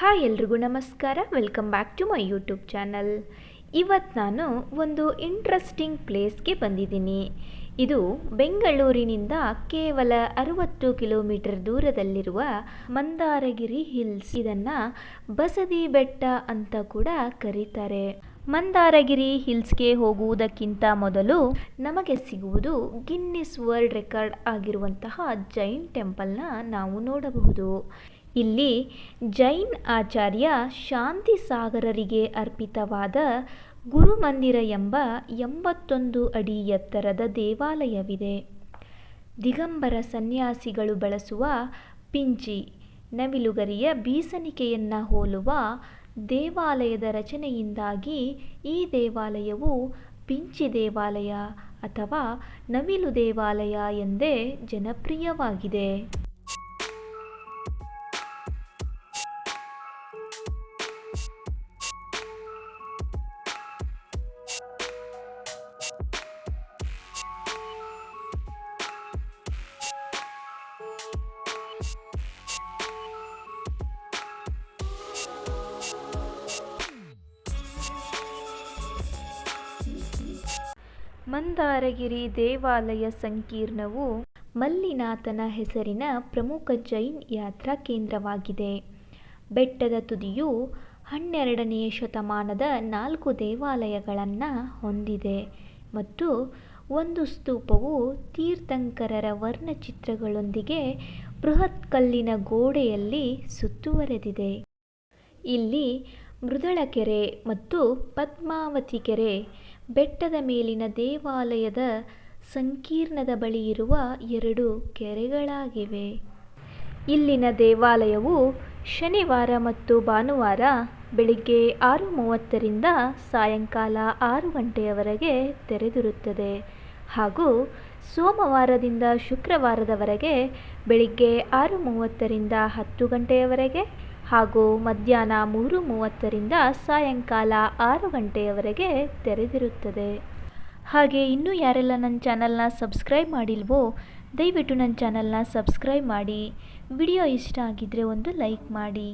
Hi ಎಲ್ರಿಗೂ ನಮಸ್ಕಾರ. Welcome back to my YouTube channel ಇವತ್ತು ನಾನು ಒಂದು ಇಂಟ್ರೆಸ್ಟಿಂಗ್ ಪ್ಲೇಸ್ಗೆ ಬಂದಿದ್ದೀನಿ. ಇದು ಬೆಂಗಳೂರಿನಿಂದ ಕೇವಲ ಅರುವತ್ತು ಕಿಲೋಮೀಟರ್ ದೂರದಲ್ಲಿರುವ ಮಂದಾರಗಿರಿ ಹಿಲ್ಸ್. ಇದನ್ನು ಬಸದಿ ಬೆಟ್ಟ ಅಂತ ಕೂಡ ಕರೀತಾರೆ. ಮಂದಾರಗಿರಿ ಹಿಲ್ಸ್ಗೆ ಹೋಗುವುದಕ್ಕಿಂತ ಮೊದಲು ನಮಗೆ ಸಿಗುವುದು ಗಿನ್ನಿಸ್ ವರ್ಲ್ಡ್ ರೆಕಾರ್ಡ್ ಆಗಿರುವಂತಹ ಜೈನ್ ಟೆಂಪಲ್ನ ನಾವು ನೋಡಬಹುದು. ಇಲ್ಲಿ ಜೈನ್ ಆಚಾರ್ಯ ಶಾಂತಿ ಸಾಗರರಿಗೆ ಅರ್ಪಿತವಾದ ಗುರುಮಂದಿರ ಎಂಬ ಎಂಬತ್ತೊಂದು ಅಡಿ ಎತ್ತರದ ದೇವಾಲಯವಿದೆ. ದಿಗಂಬರ ಸನ್ಯಾಸಿಗಳು ಬಳಸುವ ಪಿಂಚಿ, ನವಿಲುಗರಿಯ ಬೀಸಣಿಕೆಯನ್ನು ಹೋಲುವ ದೇವಾಲಯದ ರಚನೆಯಿಂದಾಗಿ ಈ ದೇವಾಲಯವು ಪಿಂಚಿ ದೇವಾಲಯ ಅಥವಾ ನವಿಲು ದೇವಾಲಯ ಎಂದೇ ಜನಪ್ರಿಯವಾಗಿದೆ. ಮಂದಾರಗಿರಿ ದೇವಾಲಯ ಸಂಕೀರ್ಣವು ಮಲ್ಲಿನಾಥನ ಹೆಸರಿನ ಪ್ರಮುಖ ಜೈನ್ ಯಾತ್ರಾ ಕೇಂದ್ರವಾಗಿದೆ. ಬೆಟ್ಟದ ತುದಿಯು ಹನ್ನೆರಡನೆಯ ಶತಮಾನದ ನಾಲ್ಕು ದೇವಾಲಯಗಳನ್ನು ಹೊಂದಿದೆ ಮತ್ತು ಒಂದು ಸ್ತೂಪವು ತೀರ್ಥಂಕರರ ವರ್ಣಚಿತ್ರಗಳೊಂದಿಗೆ ಬೃಹತ್ ಕಲ್ಲಿನ ಗೋಡೆಯಲ್ಲಿ ಸುತ್ತುವರೆದಿದೆ. ಇಲ್ಲಿ ಮೃದಳಕೆರೆ ಮತ್ತು ಪದ್ಮಾವತಿ ಕೆರೆ ಬೆಟ್ಟದ ಮೇಲಿನ ದೇವಾಲಯದ ಸಂಕೀರ್ಣದ ಬಳಿ ಇರುವ ಎರಡು ಕೆರೆಗಳಾಗಿವೆ. ಇಲ್ಲಿನ ದೇವಾಲಯವು ಶನಿವಾರ ಮತ್ತು ಭಾನುವಾರ ಬೆಳಿಗ್ಗೆ ಆರು ಮೂವತ್ತರಿಂದ ಸಾಯಂಕಾಲ ಆರು ಗಂಟೆಯವರೆಗೆ ತೆರೆದಿರುತ್ತದೆ ಹಾಗೂ ಸೋಮವಾರದಿಂದ ಶುಕ್ರವಾರದವರೆಗೆ ಬೆಳಿಗ್ಗೆ ಆರು ಮೂವತ್ತರಿಂದ ಹತ್ತು ಗಂಟೆಯವರೆಗೆ ಹಾಗೂ ಮಧ್ಯಾಹ್ನ ಮೂರು ಮೂವತ್ತರಿಂದ ಸಾಯಂಕಾಲ ಆರು ಗಂಟೆಯವರೆಗೆ ತೆರೆದಿರುತ್ತದೆ. ಹಾಗೆ ಇನ್ನೂ ಯಾರೆಲ್ಲ ನನ್ನ ಚಾನಲ್ನ ಸಬ್ಸ್ಕ್ರೈಬ್ ಮಾಡಿಲ್ವೋ, ದಯವಿಟ್ಟು ನನ್ನ ಚಾನಲ್ನ ಸಬ್ಸ್ಕ್ರೈಬ್ ಮಾಡಿ. ವಿಡಿಯೋ ಇಷ್ಟ ಆಗಿದ್ದರೆ ಒಂದು ಲೈಕ್ ಮಾಡಿ.